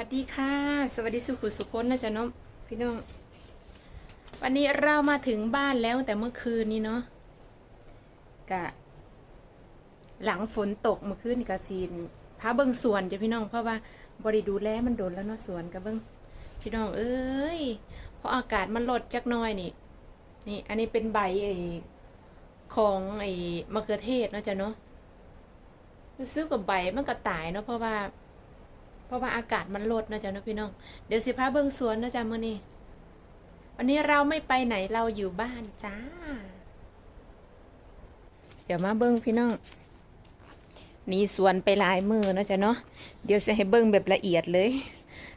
วัสดีค่ะ สวัสดีสุขุสุคนนะจ๊ะน้องพี่น้อง วันนี้เรามาถึงบ้านแล้วแต่เมื่อคืนนี้เนาะกะ หลังฝนตกเมื่อคืนกะซีนพาเบิ้งสวนจ้ะพี่น้องเพราะว่าบริดูแลมันโดนแล้วเนาะสวนกับเบิ้งพี่น้อง เอ้ยเพราะอากาศมันลดจักน้อยนี่ นี่ อันนี้เป็นใบไอ้ของไอ้มะเขือเทศเนาะจ๊ะเนาะรู้สึกกับใบมันก็ตายเนาะเพราะว่า เพราะว่าอากาศมันลดนะจ๊ะนะพี่น้อง เดี๋ยวสิพาเบิ้งสวนนะจ๊ะมื่อนี้วันนี้เราไม่ไปไหนเราอยู่บ้านจ้า เดี๋ยวมาเบิ้งพี่น้องนี่สวนไปลายมือนะจ๊ะเนาะเดี๋ยวจะให้เบิ้งแบบละเอียดเลย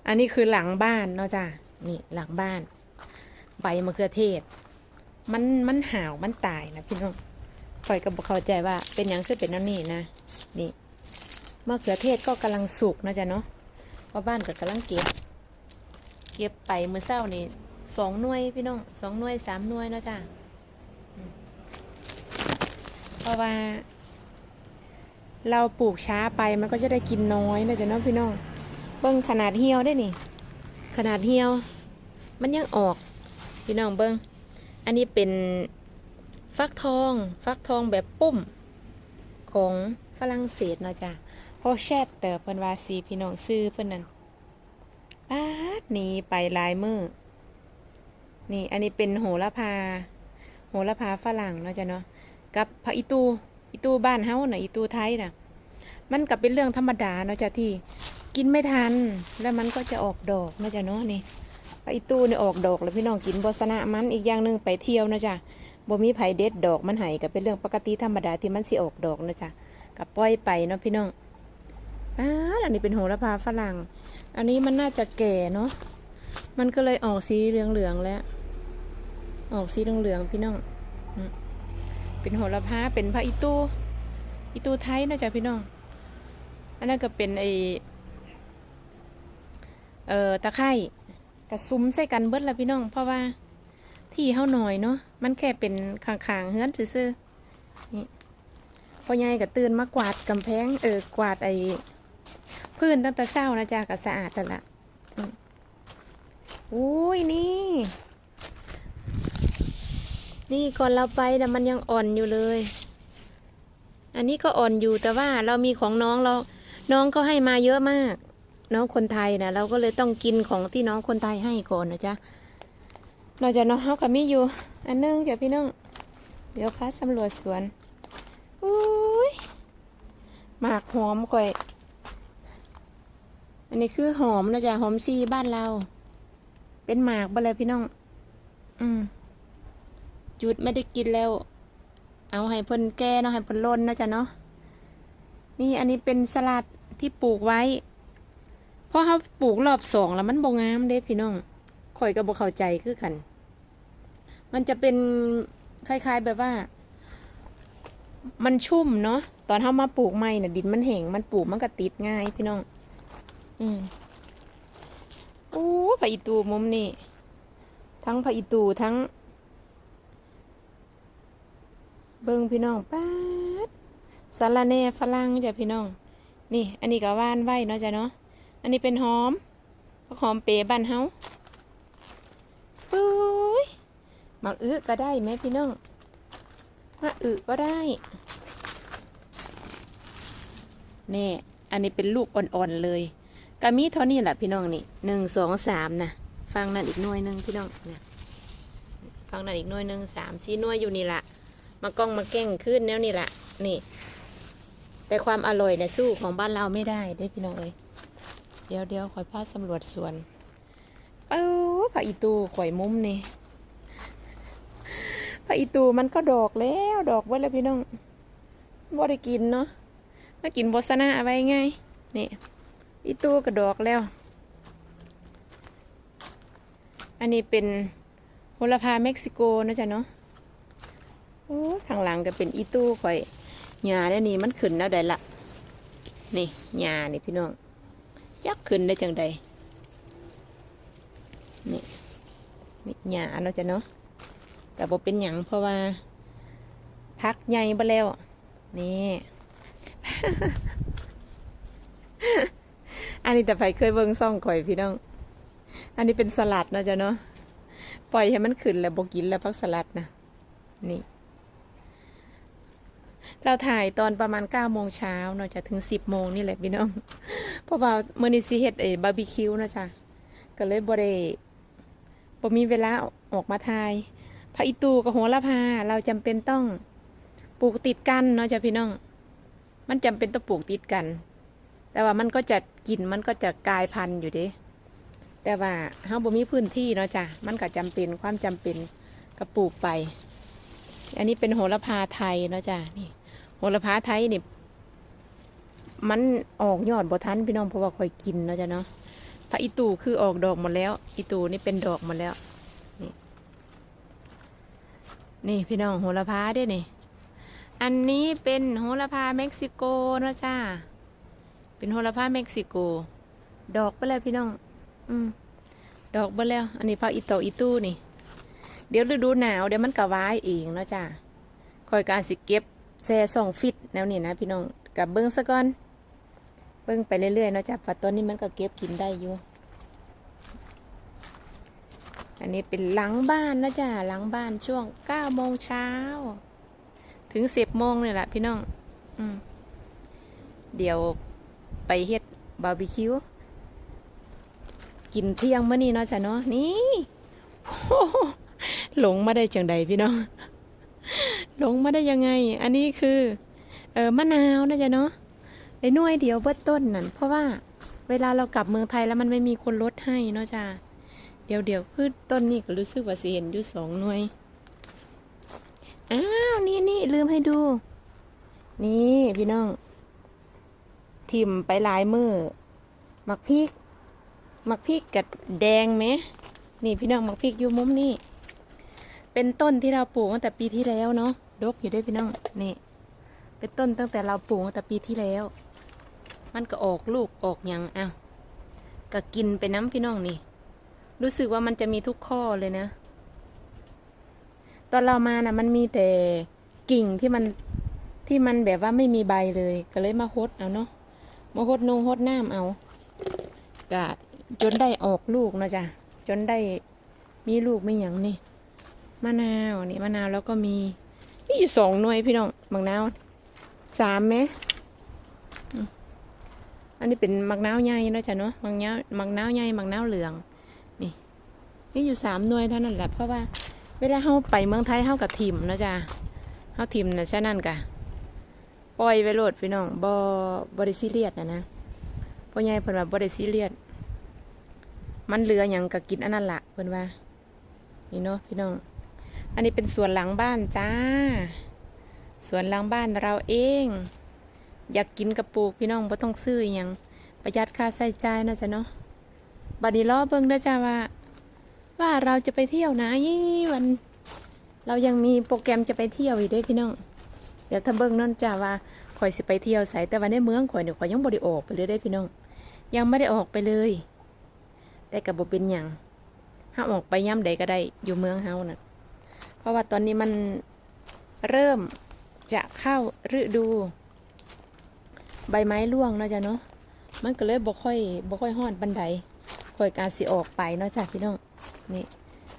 อันนี้คือหลังบ้านเนาะจ้ะนี่หลังบ้าน ใบมะเขือเทศ มันมันห่าวมันตายนะพี่น้องคอยก็บเข้าใจว่าเป็นหยังคือเป็นนั่นนี่นะนี่มะเขือเทศก็กำลังสุกนะจ๊ะเนาะ พราบ้านก็กำลังเก็บ เก็บไปเมื่อเช้านี่สองหน่วยพี่น้องสองหน่วยสามหน่วยเนาะจ้ะเพราะว่า เราปลูกช้าไปมันก็จะได้กินน้อยนะจ๊ะเนาะพี่น้องเบิ้งขนาดเหี่ยวได้นี่ ขนาดเหี่ยว มันยังออกพี่น้องเบิ้งอันนี้เป็นฟักทอง ฟักทองแบบปุ้มของฝรั่งเศสเนาะจ้ะ เพราแชทเตอเพิ่นว่าสีพี่น้องซื้อเพิ่นนั่นปาดนี่ไปลายมือนี่ อันนี้เป็นโหระพา โหระพาฝรั่งเนาะจ้ะเนาะกับพระอีตูอีตูบ้านเฮาน่ะอีตูไทยน่ะ มันก็เป็นเรื่องธรรมดาเนาะจ้ะที่กินไม่ทัน แล้วมันก็จะออกดอกเนาะจ้ะเนาะนี่พระอีตูเนี่ยออกดอกแล้วพี่น้องกินบสนะมันอีกอย่างหนึ่งไปเที่ยวเนาะจ้ะบ่มีไผเด็ดดอกมันให้ก็เป็นเรื่องปกติธรรมดาที่มันสิออกดอกเนาะจ๊ะกับปล่อยไปเนาะพี่น้อง อ่าอันนี้เป็นโหระพาฝรั่ง อันนี้มันน่าจะแก่เนาะ มันก็เลยออกสีเหลืองๆแล้ว ออกสีเหลืองๆพี่น้อง เป็นโหระพา เป็นพระอิตูอิตูไทยนะจ๊ะพี่น้อง อันนั้นก็เป็นไอเอ่อตะไคร่กระซุ้มใส่กันเบิดละพี่น้อง เพราะว่าที่เฮาหน่อยเนาะ มันแค่เป็นขางๆเฮือนซื่อๆนี่พอใหญ่ก็ตื่นมากวาดกำแพง เออกวาดไอ้ พื้นตั้งแต่เช้านะจ๊ะก็สะอาดแต่ละอุ้ยนี่ นี่ก่อนเราไปนะมันยังอ่อนอยู่เลย อันนี้ก็อ่อนอยู่แต่ว่าเรามีของน้องเรา น้องก็ให้มาเยอะมาก น้องคนไทยนะเราก็เลยต้องกินของที่น้องคนไทยให้ก่อนนะจ๊ะนอกจากน้องเฮากับมีอยู่ อันหนึงจ้ะพี่น้องเดี๋ยวพาสำรวจสวนอุ้ยหมากหอมข่อย อันนี้คือหอมนะจ๊ะหอมชีบ้านเรา เป็นหมากบ่เลยพี่น้อง อืมจุดไม่ได้กินแล้ว เอาให้เพิ่นแก่เนาะให้เพิ่นล้นนะจ๊ะเนาะนี่อันนี้เป็นสลัดที่ปลูกไว้เพราะเขาปลูกรอบสองแล้วมันบ่งามเด้พี่น้องข่อยก็บ่เข้าใจคือกัน มันจะเป็นคล้าย ๆแบบว่า มันชุ่มเนาะตอนเฮามาปลูกใหม่น่ะดินมันแห้งมันปลูกมันก็ติดง่ายพี่น้อง อืมโอ้ผักอีตูมุมนี่ ทั้งผักอีตูทั้ง เบิ่งพี่น้องป๊าดสาระแหน่ฝรั่งจ้ะพี่น้อง นี่ อันนี้ก็ว่านไว้เนาะจ้ะเนาะ อันนี้เป็นหอมหอมเปรย์บ้านเฮาปุ้ยหมักอึก็ได้ไหมพี่น้องมะอึก็ได้นี่อันนี้เป็นลูกอ่อนๆเลย กะมีเท่านี้แหละพี่น้องนี่หนึ่งสองสามนะฟังนั่นอีกหน่วยหนึ่งพี่น้องนะฟังนั่นอีกหน่วยหนึ่งสามสี่หน่วยอยู่นี่ละมากล้องมาแก้งขึ้นแล้วนี่ละนี่ แต่ความอร่อยเนี่ยสู้ของบ้านเราไม่ได้ได้พี่น้องเอ้ยเดี๋ยวเดี๋ยวคอยพาสำรวจสวนเออผักอีตูข่อยมุมนี่ผักอีตูมันก็ดอกแล้วดอกไว้แล้วพี่น้องบ่ได้กินเนาะมากินบอสนาอาไว้ไงนี่ อีตู้ก็ดอกแล้ว อันนี้เป็นโหระพาเม็กซิโกนะจ๊ะเนาะโอ้ข้างหลังก็เป็นอีตูข่อยหญ้าเนี่ยนี่มันขึ้นแล้วได้ละนี่หญ้านี่พี่น้องยักขึ้นได้จังใดนี่มีหยาเนาะจ้ะเนาะแต่บ่เป็นหยังเพราะว่าพักใหญ่บ่แล้วนี่ อันนี้แต่ไฟเคยเบิ่งซ่องข่อยพี่น้อง อันนี้เป็นสลัดเนาะจ๊ะเนาะ ปล่อยให้มันขึ้นแล้วบกินแล้วพักสลัดนะ นี่ เราถ่ายตอนประมาณเก้าโมงเช้าเนาะจะถึงสิบโมงนี่แหละพี่น้อง เพราะว่าเมื่อนี้สิเฮ็ดไอ้บาร์บีคิวเนาะจ้ะ ก็เลยบ่ได้บ่มีเวลาออกมาถ่ายพระอิตูกับโหระพาเราจำเป็นต้องปลูกติดกันเนาะจ้ะพี่น้อง มันจำเป็นต้องปลูกติดกัน แต่ว่ามันก็จะกินมันก็จะกลายพันธุ์อยู่เด้แต่ว่าเฮาบ่มีพื้นที่เนาะจ้ะมันก็จำเป็นความจำเป็นก็ปลูกไป อันนี้เป็นโหระพาไทยเนาะจ้ะนี่ โหระพาไทยนี่มันออกยอดบ่ทันพี่น้องเพราะว่าคอยกินเนาะจ้ะเนาะพระอีตูคือออกดอกหมดแล้ว อีตูนี่เป็นดอกหมดแล้วนี่นี่พี่น้องโหระพาด้วยนี่ อันนี้เป็นโหระพาเม็กซิโกเนาะจ้า เป็นโหระพาเม็กซิโก ดอกไปแล้วพี่น้อง อืม ดอกไปแล้ว อันนี้พักอีโตอีตู้นี่ เดี๋ยวฤดูหนาวเดี๋ยวมันก็ว้ายเองเนาะจ้าคอยการสิเก็บแช่สองฟิตแนวนี้นะพี่น้องกับเบิ้งซะก่อน เบิ้งไปเรื่อยๆเนาะจ้าปัดต้นนี้มันก็เก็บกินได้อยู่ อันนี้เป็นหลังบ้านนะจ้าหลังบ้านช่วงเก้าโมงเช้า ถึงสิบโมงเนี่ยแหละพี่น้อง อืม เดี๋ยว ไปเฮ็ดบาร์บีคิว กินเที่ยงมื้อนี้เนาะจ้ะเนาะนี่โอ้โหลงมาได้จังใดพี่น้องหลงมาได้ยังไง อันนี้คือ เออมะนาวนะจ๊ะเนาะได้น่วยเดียวเบิดต้นนั่นเพราะว่าเวลาเรากลับเมืองไทยแล้วมันไม่มีคนลดให้เนาะจ้ะเดี๋ยวเดี๋ยวคือต้นนี้ก็รู้สึกว่าสิเห็นอยู่สองหน่วย อ้าว นี่นี่ลืมให้ดู นี่พี่น้อง ทิมไปหลายมือหมักพริกหมักพริกกับแดงไหมนี่พี่น้องหมักพริกอยู่มุมนี่เป็นต้นที่เราปลูกตั้งแต่ปีที่แล้วเนาะดกอยู่ด้วยพี่น้องนี่ เป็นต้นตั้งแต่เราปลูกตั้งแต่ปีที่แล้ว มันก็ออกลูกออกยังอ้าวก็กินไปน้ำพี่น้องนี่ รู้สึกว่ามันจะมีทุกข้อเลยนะ ตอนเรามานะ่ะ มันมีแต่กิ่งที่มันที่มันแบบว่าไม่มีใบเลย ก็เลยมาฮดเอาเนาะ มาฮดนงฮดน้ำเอากะจนได้ออกลูกนะจ้ะจนได้มีลูกไม่หยังนี่มะนาวนี่มะนาวแล้วก็มีนี่อยู่สองหน่วยพี่น้องมังนาวสามไหมอันนี้เป็นมักนาวใหญ่นะจ้ะเนาะมักนาวมักนาวใหญ่มักนาวเหลืองนี่นี่อยู่สามหน่วยเท่านั้นแหละเพราะว่าเวลาเข้าไปเมืองไทยเข้ากับทิมนะจ้ะเข้าทิมนะฉะนั้นกะ ล่อยไปโหลดพี่น้องบ่บริซีเรียสนะนะพ่อใหญ่เพิ่นว่าบริซีเรียสมันเหลืออย่างก็กินอันนั้นละเพิ่นว่า นี่เนาะพี่น้อง อันนี้เป็นสวนหลังบ้านจ้า สวนหลังบ้านเราเอง อยากกินกระปูกพี่น้องบ่ต้องซื้ออหยังประหยัดค่าใช้จ่ายนะจ้ะเนาะบัดนี้รอเบิ่งเด้อจ้าว่า ว่าเราจะไปเที่ยวนะยี่วัน เรายังมีโปรแกรมจะไปเที่ยวอีกด้วยพี่น้อง ดี๋ยวถ้าเบิ่งนั่นจ้าว่าข่อยสิไปเที่ยวใส่แต่ว่าในเมืองข่อยเนี่ยข่อยยังบ่ได้ออกไปเลยได้พี่น้อง ยังไม่ได้ออกไปเลย แต่กับบเป็นหยังห้าออกไปย่ำใดก็ได้อยู่เมืองเฮาน่ะ เพราะว่าตอนนี้มันเริ่มจะเข้าฤดู ใบไม้ร่วงเนาะจ้ะเนาะมันก็เลยบ่ค่อยบ่ค่อยฮ้อนบันไดค่อยการสิออกไปเนาะจ้ะพี่น้องนี่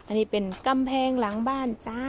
อันนี้เป็นกำแพงหลังบ้านจ้า